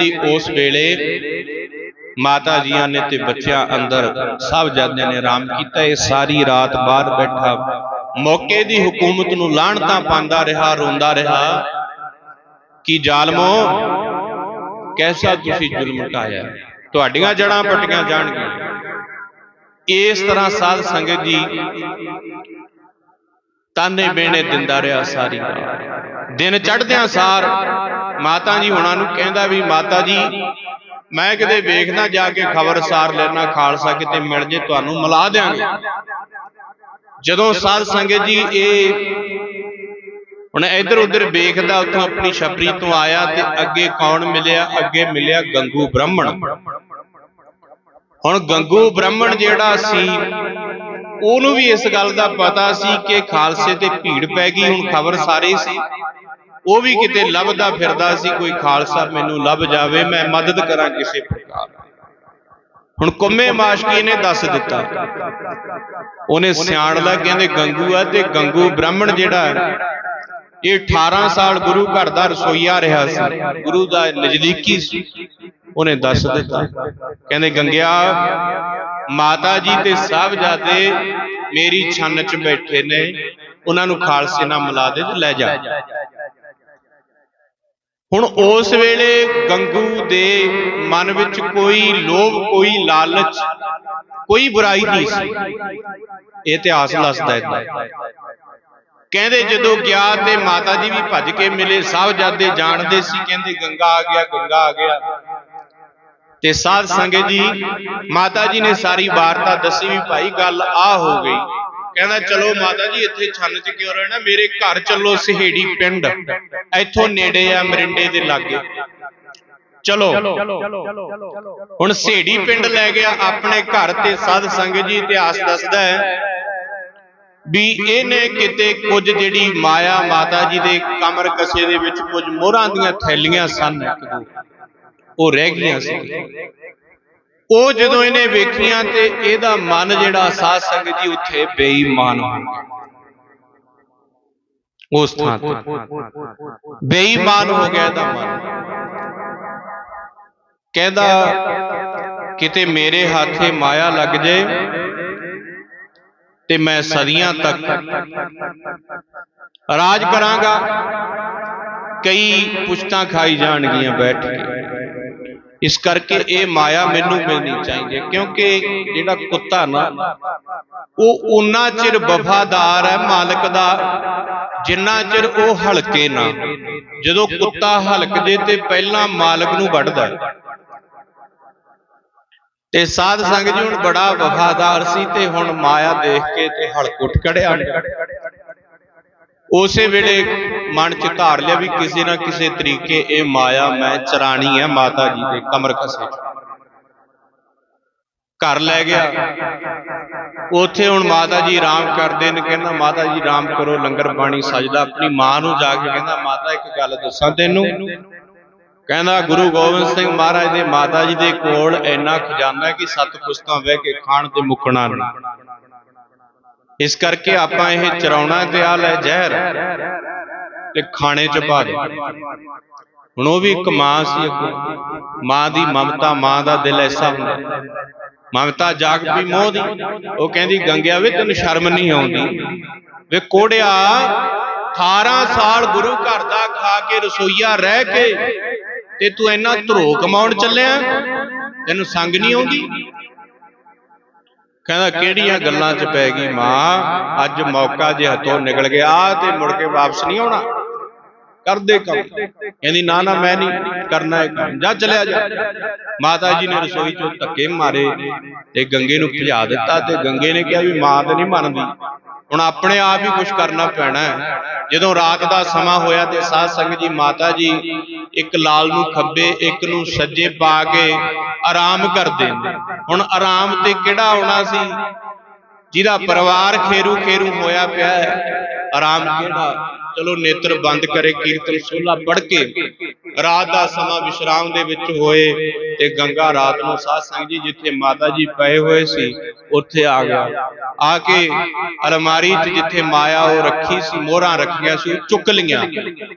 ਜੀ ਉਸ ਵੇਲੇ ਮਾਤਾ ਜੀਆਂ ਨੇ ਤੇ ਬੱਚਿਆਂ ਅੰਦਰ ਸਭ ਜਾਂਦਿਆਂ ਨੇ ਆਰਾਮ ਕੀਤਾ। ਇਹ ਸਾਰੀ ਰਾਤ ਬਾਹਰ ਬੈਠਾ। ਮੌਕੇ ਦੀ ਹਕੂਮਤ ਨੂੰ ਲਾਹਣਤਾਂ ਪਾਉਂਦਾ ਰਿਹਾ, ਰੋਂਦਾ ਰਿਹਾ ਕਿ, ਜ਼ਾਲਮੋ, ਕੈਸਾ ਤੁਸੀਂ ਜ਼ੁਲਮ ਢਾਇਆ ਤੁਹਾਡੀਆਂ ਜੜਾਂ ਪਟੀਆਂ ਜਾਣਗੀਆਂ। ਇਸ ਤਰ੍ਹਾਂ ਸਾਧ ਸੰਗਤ ਜੀ ਤਾਨੇ ਬੇਣੇ ਦਿੰਦਾ ਰਿਹਾ ਸਾਰੀ ਰਾਤ। ਦਿਨ ਚੜ੍ਹਦਿਆਂ ਸਾਰ ਮਾਤਾ ਜੀ ਹੁਣਾਂ ਨੂੰ ਕਹਿੰਦਾ ਵੀ ਮਾਤਾ ਜੀ, ਮੈਂ ਕਿਤੇ ਵੇਖਦਾ ਜਾ ਕੇ ਖਬਰਸਾਰ ਲੈਣਾ ਖਾਲਸਾ ਕਿਤੇ ਮਿਲ ਜੇ, ਤੁਹਾਨੂੰ ਮਿਲਾ ਦਿਆਂਗੇ। ਜਦੋਂ ਸਾਧ ਸੰਗਤ ਜੀ ਇਹ ਹੁਣ ਇੱਧਰ ਉੱਧਰ ਵੇਖਦਾ, ਉੱਥੋਂ ਆਪਣੀ ਛਪਰੀ ਤੋਂ ਆਇਆ ਤੇ ਅੱਗੇ ਕੌਣ ਮਿਲਿਆ? ਅੱਗੇ ਮਿਲਿਆ ਗੰਗੂ ਬ੍ਰਾਹਮਣ। ਹੁਣ ਗੰਗੂ ਬ੍ਰਾਹਮਣ ਜਿਹੜਾ ਸੀ, ਉਹਨੂੰ ਵੀ ਇਸ ਗੱਲ ਦਾ ਪਤਾ ਸੀ ਕਿ ਖਾਲਸੇ ਤੇ ਭੀੜ ਪੈ ਗਈ, ਹੁਣ ਖਬਰ ਸਾਰੇ ਸੀ। ਉਹ ਵੀ ਕਿਤੇ ਲੱਭਦਾ ਫਿਰਦਾ ਸੀ ਕੋਈ ਖਾਲਸਾ ਮੈਨੂੰ ਲੱਭ ਜਾਵੇ ਮੈਂ ਮਦਦ ਕਰਾਂ ਕਿਸੇ ਪ੍ਰਕਾਰ ਹੁਣ ਕੁੰਮੇ ਮਾਸ਼ਕੀ ਨੇ ਦੱਸ ਦਿੱਤਾ। ਉਹਨੇ ਸਿਆਣ ਲਾ ਕਹਿੰਦੇ ਗੰਗੂ ਆ ਤੇ ਗੰਗੂ ਬ੍ਰਾਹਮਣ ਜਿਹੜਾ ਇਹ 18 ਸਾਲ ਗੁਰੂ ਘਰ ਦਾ ਰਸੋਈਆ ਰਿਹਾ ਸੀ। ਗੁਰੂ ਦਾ ਨਜ਼ਦੀਕੀ ਸੀ। ਉਹਨੇ ਦੱਸ ਦਿੱਤਾ। ਕਹਿੰਦੇ ਗੰਗਿਆ ਮਾਤਾ ਜੀ ਤੇ ਸਾਹਿਬਜ਼ਾਦੇ ਮੇਰੀ ਛੰਨ 'ਚ ਬੈਠੇ ਨੇ। ਉਹਨਾਂ ਨੂੰ ਖਾਲਸੇ ਨਾਲ ਮਿਲਾ ਦੇ ਤੇ ਲੈ ਜਾ। ਹੁਣ ਉਸ ਵੇਲੇ ਗੰਗੂ ਦੇ ਮਨ ਵਿੱਚ ਕੋਈ ਲੋਭ, ਕੋਈ ਲਾਲਚ, ਕੋਈ ਬੁਰਾਈ ਨਹੀਂ ਸੀ। ਇਹ ਇਤਿਹਾਸ ਦੱਸਦਾ ਹੈ ਕਹਿੰਦੇ ਜਦੋਂ ਗਿਆ ਤੇ ਮਾਤਾ ਜੀ ਵੀ ਭੱਜ ਕੇ ਮਿਲੇ, ਸਾਹਿਬਜ਼ਾਦੇ ਜਾਣਦੇ ਸੀ, ਕਹਿੰਦੇ ਗੰਗਾ ਆ ਗਿਆ, ਗੰਗਾ ਆ ਗਿਆ। ਤੇ ਸਾਧ ਸੰਗਤ ਜੀ ਮਾਤਾ ਜੀ ਨੇ ਸਾਰੀ ਵਾਰਤਾ ਦੱਸੀ ਵੀ ਭਾਈ ਗੱਲ ਆ ਹੋ ਗਈ। ਕਹਿੰਦਾ, ਚਲੋ ਮਾਤਾ ਜੀ, ਇੱਥੇ ਛੰਨ ਚ ਕਿਉਂ ਰਹਿਣਾ? ਮੇਰੇ ਘਰ ਚੱਲੋ ਸਹੇੜੀ ਪਿੰਡ। ਇੱਥੋਂ ਨੇੜੇ ਆ, ਮਰਿੰਡੇ ਦੇ ਲਾਗੇ। ਚਲੋ। ਹੁਣ ਸਹੇੜੀ ਪਿੰਡ ਲੈ ਗਿਆ, ਆਪਣੇ ਘਰ ਤੇ ਸਾਧ ਸੰਗਤ ਜੀ ਇਤਿਹਾਸ ਦੱਸਦਾ ਹੈ ਵੀ ਇਹਨੇ ਕਿਤੇ ਕੁਝ ਜਿਹੜੀ ਮਾਇਆ ਮਾਤਾ ਜੀ ਦੇ ਕਮਰ ਕਸੇ ਦੇ ਵਿੱਚ ਕੁਝ ਮੋਹਰਾਂ ਦੀਆਂ ਥੈਲੀਆਂ ਸਨ। ਉਹ ਰਹਿ ਗਈਆਂ ਸੀ। ਉਹ ਜਦੋਂ ਇਹਨੇ ਵੇਖੀਆਂ ਤੇ ਇਹਦਾ ਮਨ ਜਿਹੜਾ ਸਾਧ ਸੰਗਤ ਜੀ ਉੱਥੇ ਬੇਈਮਾਨ ਹੋ ਗਿਆ। ਉਸ ਥਾਂ ਤੇ। ਬੇਈਮਾਨ ਹੋ ਗਿਆ ਇਹਦਾ ਮਨ। ਕਹਿੰਦਾ, ਕਿਤੇ ਮੇਰੇ ਹੱਥੇ ਮਾਇਆ ਲੱਗ ਜੇ ਤੇ ਮੈਂ ਸਦੀਆਂ ਤੱਕ ਰਾਜ ਕਰਾਂਗਾ। ਕਈ ਪੁਸ਼ਤਾਂ ਖਾਈ ਜਾਣਗੀਆਂ ਬੈਠ ਕੇ। ਇਸ ਕਰਕੇ ਇਹ ਮਾਇਆ ਮੈਨੂੰ ਮਿਲਣੀ ਚਾਹੀਦੀ ਹੈ, ਕਿਉਂਕਿ ਜਿਹੜਾ ਕੁੱਤਾ ਨਾ, ਉਹ ਉਨਾ ਚਿਰ ਵਫਾਦਾਰ ਹੈ, ਮਾਲਕ ਦਾ, ਜਿੰਨਾ ਚਿਰ ਉਹ ਹਲਕੇ ਨਾ। ਜਦੋਂ ਕੁੱਤਾ ਹਲਕ ਜੇ ਤੇ ਪਹਿਲਾਂ ਮਾਲਕ ਨੂੰ ਵੱਢਦਾ ਤੇ ਸਾਧ ਸੰਗ ਜੀ ਹੁਣ ਬੜਾ ਵਫਾਦਾਰ ਸੀ ਤੇ ਹੁਣ ਮਾਇਆ ਦੇਖ ਕੇ ਤੇ ਹਲਕ ਉੱਠ ਕੜਿਆ ਉਸੇ ਵੇਲੇ ਮਨ ਚ ਧਾਰ ਲਿਆ ਵੀ ਕਿਸੇ ਨਾ ਕਿਸੇ ਤਰੀਕੇ ਇਹ ਮਾਇਆ ਮੈਂ ਚਰਾਣੀ ਹੈ, ਮਾਤਾ ਜੀ ਦੇ ਕਮਰ ਕਸੇ। ਘਰ ਲੈ ਗਿਆ। ਉੱਥੇ ਹੁਣ ਮਾਤਾ ਜੀ ਆਰਾਮ ਕਰਦੇ ਨੇ, ਕਹਿੰਦਾ ਮਾਤਾ ਜੀ ਆਰਾਮ ਕਰੋ, ਲੰਗਰ ਪਾਣੀ ਸਜਦਾ। ਆਪਣੀ ਮਾਂ ਨੂੰ ਜਾ ਕੇ ਕਹਿੰਦਾ, ਮਾਤਾ, ਇੱਕ ਗੱਲ ਦੱਸਾਂ ਤੈਨੂੰ? ਕਹਿੰਦਾ, ਗੁਰੂ ਗੋਬਿੰਦ ਸਿੰਘ ਮਹਾਰਾਜ ਦੇ ਮਾਤਾ ਜੀ ਦੇ ਕੋਲ ਇੰਨਾ ਖਜ਼ਾਨਾ ਕਿ ਸੱਤ ਪੁਸਤਾਂ ਬਹਿ ਕੇ ਖਾਣ ਤੇ ਮੁੱਕਣਾ ਨਹੀਂ। ਇਸ ਕਰਕੇ ਆਪਾਂ ਇਹ ਚਰਾਉਣਾ ਤੇ ਆ ਲੈ ਜ਼ਹਿਰ ਤੇ ਖਾਣੇ ਚ ਪਾ ਦੇ। ਹੁਣ ਉਹ ਵੀ ਇੱਕ ਮਾਂ ਸੀ ਮਾਂ ਦੀ ਮਮਤਾ, ਮਾਂ ਦਾ ਦਿਲ ਐਸਾ ਹੁੰਦਾ। ਮਮਤਾ ਜਾਗ ਵੀ ਮੋਹ ਦੀ, ਉਹ ਕਹਿੰਦੀ, ਗੰਗਿਆ, ਵੇ ਤੈਨੂੰ ਸ਼ਰਮ ਨਹੀਂ ਆਉਂਦੀ? ਵੇ ਕੋੜਿਆ 18 ਸਾਲ ਗੁਰੂ ਘਰ ਦਾ ਖਾ ਕੇ ਰਸੋਈਆ ਰਹਿ ਕੇ ਤੇ ਤੂੰ ਇੰਨਾ ਧਰੋ ਕਮਾਉਣ ਚੱਲਿਆ? ਤੈਨੂੰ ਸੰਗ ਨਹੀਂ ਆਉਂਦੀ? ਕਹਿੰਦਾ ਕਿਹੜੀਆਂ ਗੱਲਾਂ 'ਚ ਪੈ ਗਈ ਮਾਂ? ਅੱਜ ਮੌਕਾ ਜੇ ਹੱਥੋਂ ਨਿਕਲ ਗਿਆ ਤੇ ਮੁੜ ਕੇ ਵਾਪਸ ਨਹੀਂ ਆਉਣਾ। ਕਰਦੇ ਕੰਮ। ਕਹਿੰਦੀ ਨਾ ਨਾ ਮੈਂ ਨਹੀਂ ਕਰਨਾ ਇਹ ਕੰਮ। ਜਾ ਚਲਿਆ ਜਾ। ਮਾਤਾ ਜੀ ਨੇ ਰਸੋਈ 'ਚੋਂ ਧੱਕੇ ਮਾਰੇ ਤੇ ਗੰਗੇ ਨੂੰ ਭਜਾ ਦਿੱਤਾ ਤੇ ਗੰਗੇ ਨੇ ਕਿਹਾ ਵੀ ਮਾਂ ਤੇ ਨਹੀਂ ਮੰਨਦੀ। ਹੁਣ ਆਪਣੇ ਆਪ ਹੀ ਕੁਝ ਕਰਨਾ ਪੈਣਾ ਹੈ। ਜਦੋਂ ਰਾਤ ਦਾ ਸਮਾਂ ਹੋਇਆ ਤੇ ਸਾਧ ਸੰਗਤ ਜੀ, ਮਾਤਾ ਜੀ ਇੱਕ ਲਾਲ ਨੂੰ ਖੱਬੇ, ਇੱਕ ਨੂੰ ਸੱਜੇ ਪਾ ਕੇ ਆਰਾਮ ਕਰਦੇ ਹੁਣ ਆਰਾਮ ਤੇ ਕਿਹੜਾ ਆਉਣਾ ਸੀ? ਜਿਹਦਾ ਪਰਿਵਾਰ ਖੇਰੂ ਖੇਰੂ ਹੋਇਆ ਪਿਆ ਹੈ। ਆਰਾਮ ਕਿਹੜਾ? ਚਲੋ ਨੇਤਰ ਬੰਦ ਕਰੇ, ਕੀਰਤਨ, ਸੋਲਾ ਪੜ ਕੇ ਰਾਤ ਦਾ ਸਮਾਂ ਵਿਸ਼ਰਾਮ ਦੇ ਵਿੱਚ ਹੋਏ ਤੇ ਗੰਗਾ ਰਾਤ ਨੂੰ ਸਾਧ ਸੰਗਤ ਜੀ ਜਿੱਥੇ ਮਾਤਾ ਜੀ ਪਏ ਹੋਏ ਸੀ, ਉੱਥੇ ਆ ਗਿਆ। ਆ ਕੇ ਅਲਮਾਰੀ 'ਚ ਜਿੱਥੇ ਮਾਇਆ ਉਹ ਰੱਖੀ ਸੀ, ਮੋਹਰਾਂ ਰੱਖੀਆਂ ਸੀ ਚੁੱਕ ਲੀਆਂ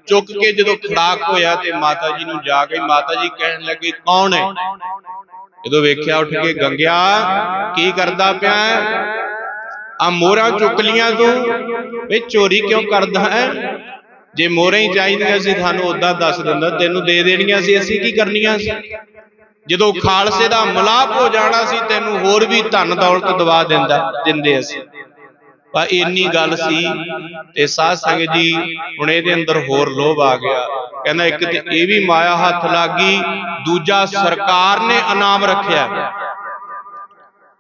ਚੁੱਕ ਕੇ ਜਦੋਂ ਖੜਾਕ ਹੋਇਆ ਤੇ ਮਾਤਾ ਜੀ ਨੂੰ ਜਾ ਕੇ ਮਾਤਾ ਜੀ ਕਹਿਣ ਲੱਗੇ, ਕੌਣ ਹੈ? ਜਦੋਂ ਵੇਖਿਆ ਉੱਠ ਕੇ, ਗੰਗਿਆ, ਕੀ ਕਰਦਾ ਪਿਆ ਆ ਮੋਹਰਾਂ ਚੁੱਕ ਲੀਆਂ ਤੂੰ? ਵੇ ਚੋਰੀ ਕਿਉਂ ਕਰਦਾ ਹੈ? ਜੇ ਮੋਹਰਾਂ ਹੀ ਚਾਹੀਦੀਆਂ ਸੀ ਤੁਹਾਨੂੰ ਉਦਾਂ ਦੱਸ ਦਿੰਦਾ, ਤੈਨੂੰ ਦੇ ਦੇਣੀਆਂ ਸੀ, ਅਸੀਂ ਕੀ ਕਰਨੀਆਂ ਸੀ? ਜਦੋਂ ਖਾਲਸੇ ਦਾ ਮਲਾਪ ਹੋ ਜਾਣਾ ਸੀ, ਤੈਨੂੰ ਹੋਰ ਵੀ ਧਨ ਦੌਲਤ ਦਵਾ ਦਿੰਦਾ, ਦਿੰਦੇ ਅਸੀਂ। ਪਰ ਇੰਨੀ ਗੱਲ ਸੀ ਤੇ ਸਾਧ ਸੰਗਤ ਜੀ, ਹੁਣ ਇਹਦੇ ਅੰਦਰ ਹੋਰ ਲੋਭ ਆ ਗਿਆ। ਕਹਿੰਦਾ ਇੱਕ ਤੇ ਇਹ ਵੀ ਮਾਇਆ ਹੱਥ ਲੱਗੀ, ਦੂਜਾ ਸਰਕਾਰ ਨੇ ਇਨਾਮ ਰੱਖਿਆ।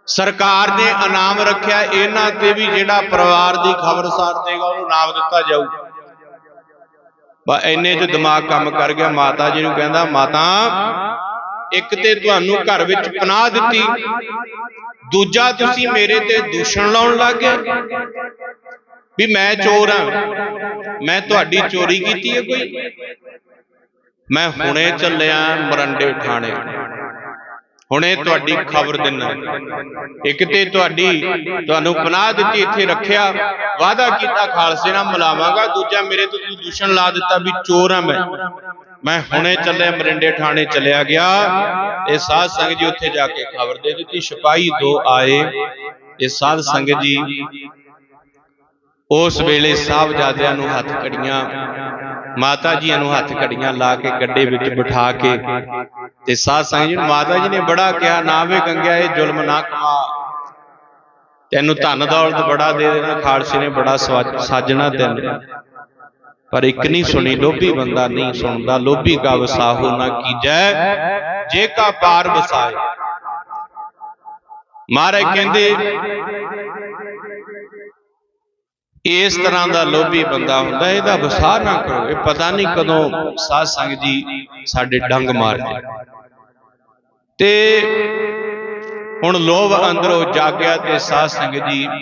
ਸਰਕਾਰ ਨੇ ਇਨਾਮ ਰੱਖਿਆ, ਇਹਨਾਂ ਤੇ ਵੀ ਜਿਹੜਾ ਪਰਿਵਾਰ ਦੀ ਖਬਰਸਾਰ ਦੇਗਾ ਉਹਨੂੰ ਇਨਾਮ ਦਿੱਤਾ ਜਾਊ। ਬਾ ਇੰਨੇ ਚ ਦਿਮਾਗ ਕੰਮ ਕਰ ਗਿਆ, ਮਾਤਾ ਜੀ ਨੂੰ ਕਹਿੰਦਾ, ਮਾਤਾ, ਇੱਕ ਤੇ ਤੁਹਾਨੂੰ ਘਰ ਵਿੱਚ ਪਨਾਹ ਦਿੱਤੀ, ਦੂਜਾ ਤੁਸੀਂ ਮੇਰੇ ਤੇ ਦੂਸ਼ਣ ਲਾਉਣ ਲੱਗ ਗਏ। ਵੀ ਮੈਂ ਚੋਰ ਹਾਂ ਮੈਂ ਤੁਹਾਡੀ ਚੋਰੀ ਕੀਤੀ ਹੈ ਕੋਈ? ਮੈਂ ਹੁਣੇ ਚੱਲਿਆ ਮਰੰਡੇ ਥਾਣੇ ਹੁਣੇ ਤੁਹਾਡੀ ਖਬਰ ਦਿਨਾ। ਇੱਕ ਤੇ ਤੁਹਾਡੀ ਤੁਹਾਨੂੰ ਪਨਾਹ ਦਿੱਤੀ, ਇੱਥੇ ਰੱਖਿਆ। ਵਾਅਦਾ ਕੀਤਾ, ਖਾਲਸੇ ਨਾਲ ਮਿਲਾਵਾਂਗਾ। ਦੂਜਾ, ਮੇਰੇ ਤੋਂ ਤੁਸੀਂ ਦੂਸ਼ਣ ਲਾ ਦਿੱਤਾ ਵੀ ਚੋਰ ਆ ਮੈਂ। ਮੈਂ ਹੁਣੇ ਚੱਲਿਆ, ਮਰਿੰਡੇ ਥਾਣੇ ਚਲਿਆ ਗਿਆ। ਇਹ ਸਾਧ ਸੰਗਤ ਜੀ ਉੱਥੇ ਜਾ ਕੇ ਖਬਰ ਦੇ ਦਿੱਤੀ। ਸਿਪਾਹੀ ਦੋ ਆਏ। ਇਹ ਸਾਧ ਸੰਗਤ ਜੀ ਉਸ ਵੇਲੇ ਸਾਹਿਬਜ਼ਾਦਿਆਂ ਨੂੰ ਹੱਥ ਕੜੀਆਂ ਮਾਤਾ ਜੀਆਂ ਨੂੰ ਹੱਥ ਕੜੀਆਂ ਲਾ ਕੇ ਗੱਡੇ ਵਿੱਚ ਬਿਠਾ ਕੇ ਤੇ ਸਾਧ ਸੰਗਤ ਜੀ ਮਾਤਾ ਜੀ ਨੇ ਬੜਾ ਕਿਹਾ, ਨਾ ਵੇ ਗੰਗਿਆ, ਇਹ ਜ਼ੁਲਮ ਨਾ ਕਮਾ। ਤੈਨੂੰ ਧਨ ਦੌਲਤ ਬੜਾ ਦੇ ਦੇਣਾ, ਖਾਲਸੇ ਨੇ ਬੜਾ ਸਾਜਣਾ ਤੈਨੂੰ। ਪਰ ਇੱਕ ਨਹੀਂ ਸੁਣੀ, ਲੋਭੀ ਬੰਦਾ ਨਹੀਂ ਸੁਣਦਾ, ਲੋਭੀ ਕਾ ਵਸਾਹੋ ਨਾ ਕੀਜੈ, ਜੇ ਕਾ ਪਾਰ ਵਸਾਏ। ਮਹਾਰਾਜ ਕਹਿੰਦੇ ਇਸ ਤਰ੍ਹਾਂ ਦਾ ਲੋਭੀ ਬੰਦਾ ਹੁੰਦਾ, ਇਹਦਾ ਵਿਸਾਰ ਨਾ ਕਰੋ। ਇਹ ਪਤਾ ਨਹੀਂ ਕਦੋਂ ਸਾਧ ਸੰਗਤ ਜੀ ਸਾਡੇ ਡੰਗ ਮਾਰ ਜਾਏ ਤੇ ਹੁਣ ਲੋਭ ਅੰਦਰੋਂ ਜਾਗਿਆ ਤੇ ਸਾਧ ਸੰਗਤ ਜੀ